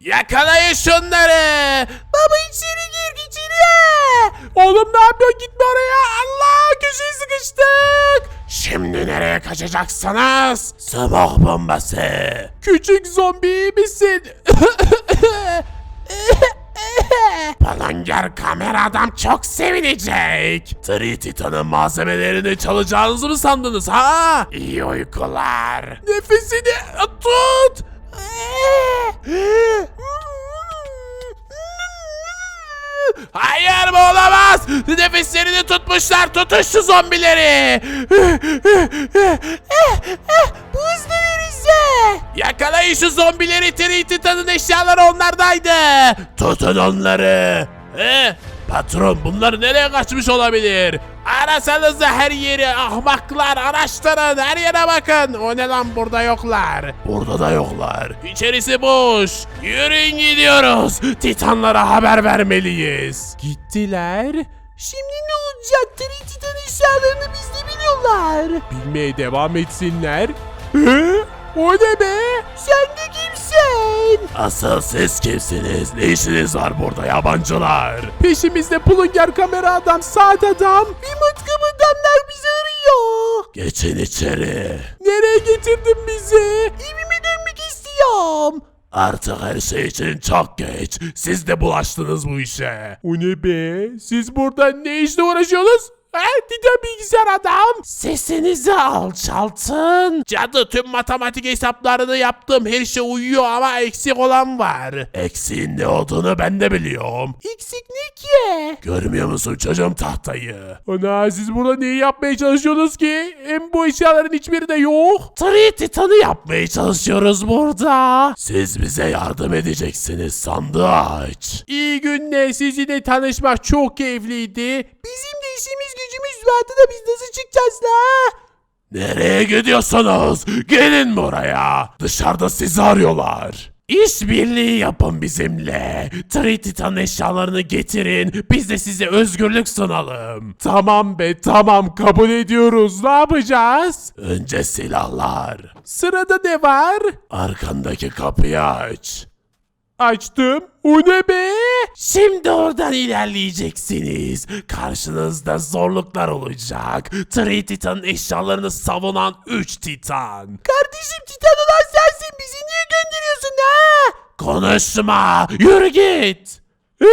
Yakalayın şunları. Baba içeri gir içeri. Oğlum ne yapıyorsun gitme oraya. Allah köşeye sıkıştık. Şimdi nereye kaçacaksınız? Smoke bombası. Küçük zombi misin? Balongar kamera adam çok sevinecek. Tree Titan'ın malzemelerini çalacağınızı mı sandınız ha? İyi uykular. Nefesini tut. Hayır bu olamaz. Nefeslerini tutmuşlar. Tutun şu zombileri. Bu hızlı verirse. Yakalayın şu zombileri. Tree Titan'ın eşyaları onlardaydı. Tutun onları. Patron bunlar nereye kaçmış olabilir? Arasanız da her yeri ahmaklar araştırın her yere bakın. O ne lan burada yoklar. Burada da yoklar. İçerisi boş. Yürüyün gidiyoruz. Titanlara haber vermeliyiz. Gittiler. Şimdi ne olacak? Tree Titan eşyalarını biz de biliyorlar. Bilmeye devam etsinler. Hı? O ne be? Sen de kimsin? Asıl siz kimsiniz? Ne işiniz var burada yabancılar? Peşimizde pulungar kamera adam, saat adam. Bir matkap adamlar bizi arıyor. Geçin içeri. Nereye getirdin bizi? Evime dönmek istiyorum. Artık her şey için çok geç. Siz de bulaştınız bu işe. O ne be? Siz burada ne işle uğraşıyorsunuz? Ha, Titan bilgisayar adam. Sesinizi alçaltın. Cadı tüm matematik hesaplarını yaptım. Her şey uyuyor ama eksik olan var. Eksiğin ne olduğunu ben de biliyorum. Eksik ne ki? Görmüyor musun çocuğum tahtayı? Ana siz burada neyi yapmaya çalışıyorsunuz ki? Hem bu eşyaların hiçbiri de yok. Tree Titan'ı yapmaya çalışıyoruz burada. Siz bize yardım edeceksiniz sandığı aç. İyi günler sizinle tanışmak çok keyifliydi. Bizim de işimiz gücümüz vardı da biz nasıl çıkacağız la? Nereye gidiyorsunuz? Gelin buraya. Dışarıda sizi arıyorlar. İşbirliği yapın bizimle. Trititan eşyalarını getirin. Biz de size özgürlük sunalım. Tamam be tamam kabul ediyoruz. Ne yapacağız? Önce silahlar. Sırada ne var? Arkandaki kapıyı aç. Açtım. O ne be? Şimdi oradan ilerleyeceksiniz. Karşınızda zorluklar olacak. Tree Titan eşyalarını savunan 3 Titan. Kardeşim Titan olan sensin bizi niye gönderiyorsun ha? Konuşma. Yürü git. Ee,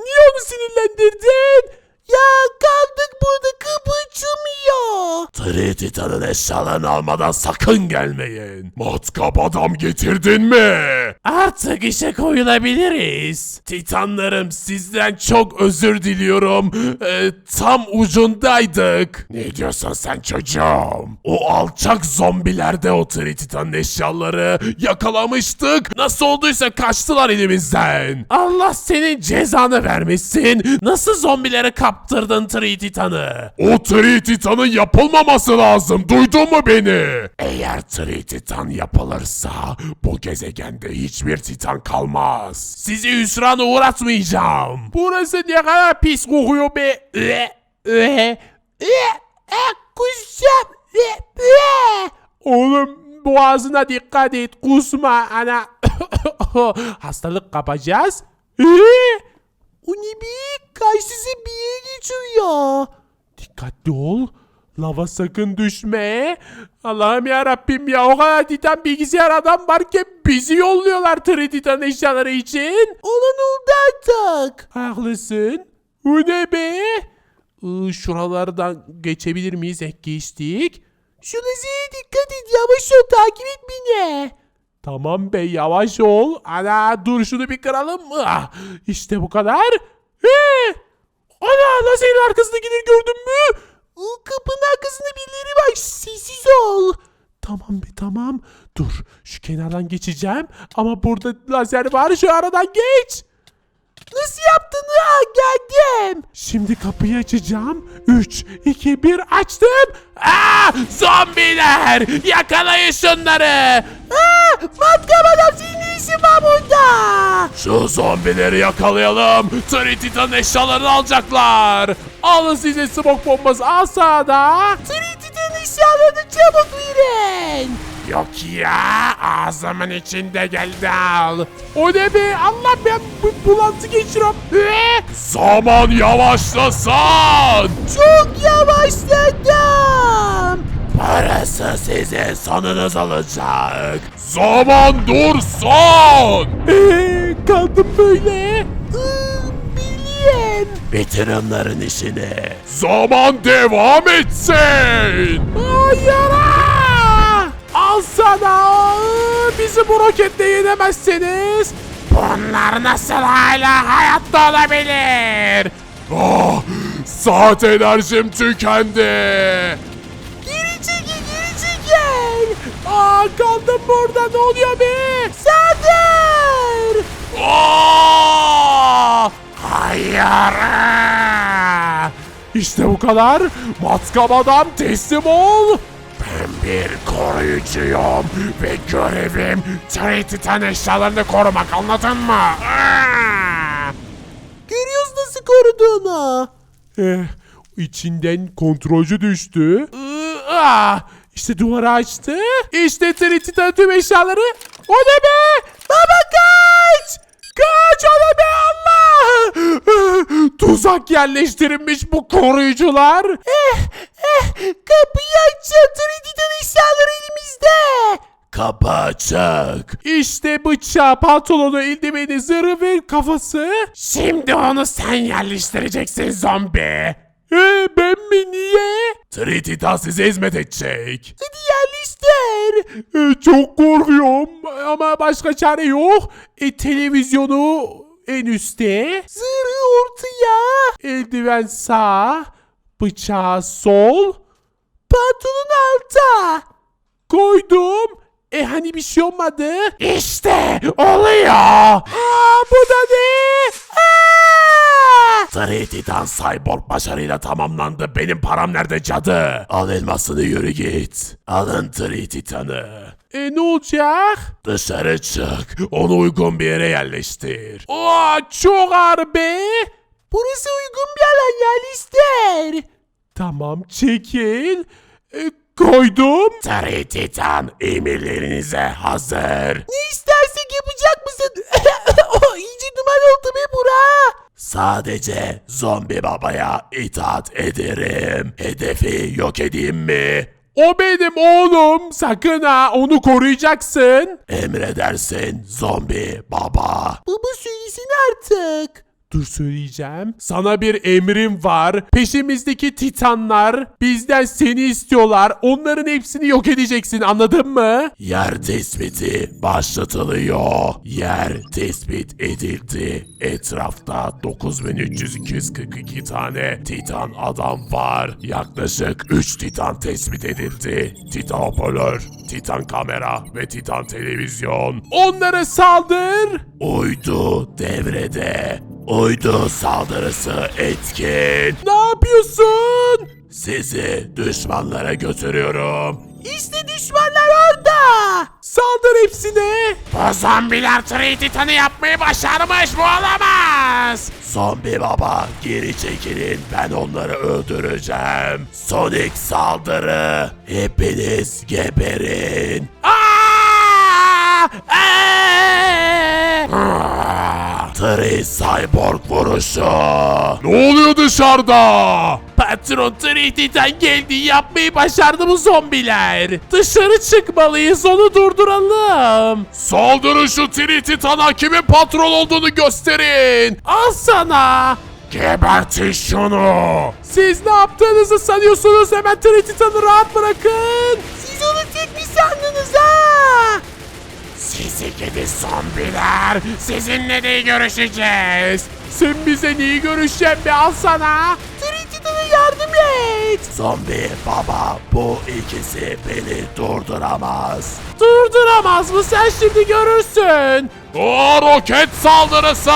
niye onu sinirlendirdin? Ya kaldık burada kapı açılmıyor. Tree Titan'ın eşyalarını almadan sakın gelmeyin. Matkap adam getirdin mi? Artık işe koyulabiliriz. Titanlarım sizden çok özür diliyorum. Ee, tam ucundaydık. Ne diyorsun sen çocuğum? O alçak zombilerde o Tree Titan'ın eşyaları yakalamıştık. Nasıl olduysa kaçtılar elimizden. Allah senin cezanı vermesin. Nasıl zombilere kaptırdın Tree Titan'ı? O Tree Titan'ın yapılmaması lazım. Duydun mu beni? Eğer Tree Titan yapılırsa bu gezegende hiçbir Titan kalmaz. Sizi hüsrana uğratmayacağım. Burası ne kadar pis kokuyor be. Üe, üe, üe, e, kusacağım. Üe, üe. Oğlum boğazına dikkat et kusma ana. Hastalık kapacağız. Ee? O ne be? Karşısı bir geçiyor. Dikkatli ol. Lava sakın düşme. Allah'ım ya Rabbim ya o kadar titan bilgisayar adam varken bizi yolluyorlar Tree Titan eşyaları için. Olan oldu artık. Haklısın. Bu ne be? Iı, şuralardan geçebilir miyiz? Ek geçtik. Şu laziye dikkat et yavaş ol takip et beni. Tamam be yavaş ol. Ana dur şunu bir kıralım. Ah, işte bu kadar. He! Ana lazerin arkasındakileri gördün mü? Kapının arkasında birileri var. Sessiz ol. Tamam be tamam. Dur şu kenardan geçeceğim. Ama burada lazer var şu aradan geç. Nasıl yaptın ha? Geldim. Şimdi kapıyı açacağım. 3, 2, 1 açtım. Aa, zombiler! Yakalayın şunları! Ha, matkap adam senin işin var burada? Şu zombileri yakalayalım. Tree Titan eşyalarını alacaklar. Alın size smoke bombası. Tree Titan eşyalarını çabuk verin. Yok ya ağzımın içinde geldi al. O ne be Allah ben bu bulantı geçiriyorum. Ee? Zaman yavaşlasın. Çok yavaşladım. Parası sizin sonunuz olacak. Zaman dursun. Ee, kaldım böyle. Onların işini. Zaman devam etsin. Hayır. Al sana. Bizi bu roketle yenemezseniz. Bunlar nasıl hala hayatta olabilir? Ah, saat enerjim tükendi. Geri çekil geri çekil. Aa kaldım burada ne oluyor be? Sadır. Aa! Hayır! İşte bu kadar. Matkap adam teslim ol. Ben bir koruyucuyum ve görevim Trititan eşyalarını korumak anladın mı? Aa! Görüyoruz nasıl koruduğunu. Eh, içinden kontrolcü düştü. Ah, işte duvarı açtı. İşte Trititan tüm eşyaları. O ne be? Baba kaç! Kaç o ne be Allah! Tuzak yerleştirilmiş bu koruyucular. Eh eh kapıyı açacağım. Trinidad eşyaları elimizde. Kapı açık. İşte bıçağı, pantolonu, eldiveni, zırhı ve kafası. Şimdi onu sen yerleştireceksin zombi. Ee, ben mi niye? Tritita size hizmet edecek. Hadi yerleştir. Ee, çok korkuyorum ama başka çare yok. E, televizyonu en üstte. Zırhı ortaya. Eldiven sağ. Bıçağı sol. Pantolon alta. Koydum. E hani bir şey olmadı? İşte oluyor. Aa bu da ne? Aa! Trititan Cyborg başarıyla tamamlandı. Benim param nerede cadı? Al elmasını yürü git. Alın Trititan'ı. E ne olacak? Dışarı çık. Onu uygun bir yere yerleştir. Aa çok ağır be. Burası uygun bir alan yerleştir. Tamam çekil. E, koydum. Trititan emirlerinize hazır. Ne istersek yapacak mısın? oh, iyice duman oldu be bura. Sadece zombi babaya itaat ederim. Hedefi yok edeyim mi? O benim oğlum. Sakın ha onu koruyacaksın. Emredersin zombi baba. Baba söylesin artık. Dur söyleyeceğim. Sana bir emrim var. Peşimizdeki titanlar bizden seni istiyorlar. Onların hepsini yok edeceksin anladın mı? Yer tespiti başlatılıyor. Yer tespit edildi. Etrafta 9342 tane titan adam var. Yaklaşık 3 titan tespit edildi. Titan hoparlör, titan kamera ve titan televizyon. Onlara saldır. Uydu devrede. Uydu saldırısı etkin. Ne yapıyorsun? Sizi düşmanlara götürüyorum. İşte düşmanlar orada. Saldır hepsine. Bu zombiler Trititan'ı yapmayı başarmış bu olamaz. Zombi baba geri çekilin ben onları öldüreceğim. Sonic saldırı. Hepiniz geberin. Aa! Aa! Tri Cyborg vuruşu. Ne oluyor dışarıda? Patron Trititan geldi yapmayı başardı bu zombiler. Dışarı çıkmalıyız onu durduralım. Saldırın şu Trititan'a kimin patron olduğunu gösterin. Al sana. Gebertin şunu. Siz ne yaptığınızı sanıyorsunuz hemen Trititan'ı rahat bırakın. Siz onu tek mi sandınız ha? Gidi zombiler. Sizinle de görüşeceğiz. Sen bize neyi görüşeceksin be al sana. Yardım et. Zombi baba bu ikisi beni durduramaz. Durduramaz mı sen şimdi görürsün. O roket saldırısı.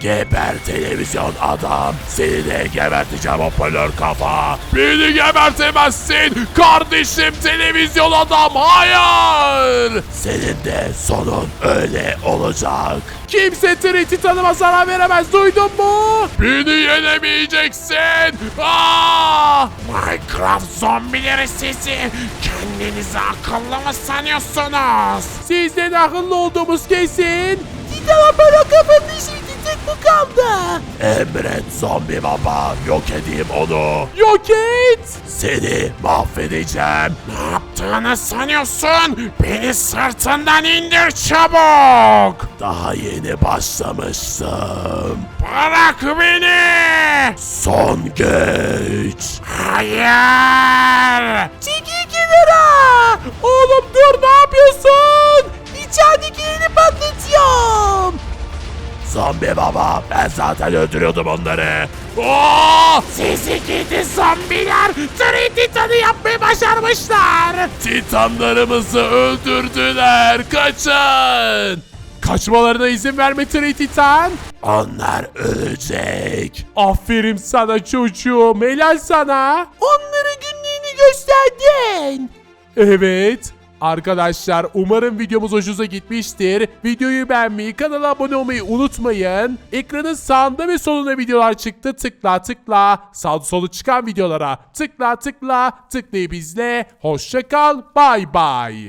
Geber televizyon adam. Seni de geberteceğim hoparlör kafa. Beni gebertemezsin. Kardeşim televizyon adam. Hayır. Senin de sonun öyle olacak. Kimse Trititan'ıma zarar veremez duydun mu? Beni yenemeyeceksin. Aa! Minecraft zombileri sizi Kendinizi akıllı mı sanıyorsunuz? Sizden akıllı olduğumuz kesin. Titan'a para kafanın tek bu kaldı. Emret zombi baba yok edeyim onu. Yok et. Seni mahvedeceğim. Ne yaptığını sanıyorsun? Beni sırtından indir çabuk. Daha yeni başlamıştım. Bırak beni. Son güç. Hayır. Çekil kenara. Oğlum dur ne yapıyorsun? İçeridekilerini patlatıyorum. Zombi baba ben zaten öldürüyordum onları. Oo! Sizi gidi zombiler Three Titan'ı yapmayı başarmışlar. Titanlarımızı öldürdüler. Kaçın. Kaçmalarına izin verme Tree Titan. Onlar ölecek. Aferin sana çocuğum. Helal sana. Onlara günlüğünü gösterdin. Evet. Arkadaşlar umarım videomuz hoşunuza gitmiştir. Videoyu beğenmeyi, kanala abone olmayı unutmayın. Ekranın sağında ve solunda videolar çıktı. Tıkla tıkla. Sağ solu çıkan videolara tıkla tıkla. Tıklayıp izle. Hoşça kal. Bay bay.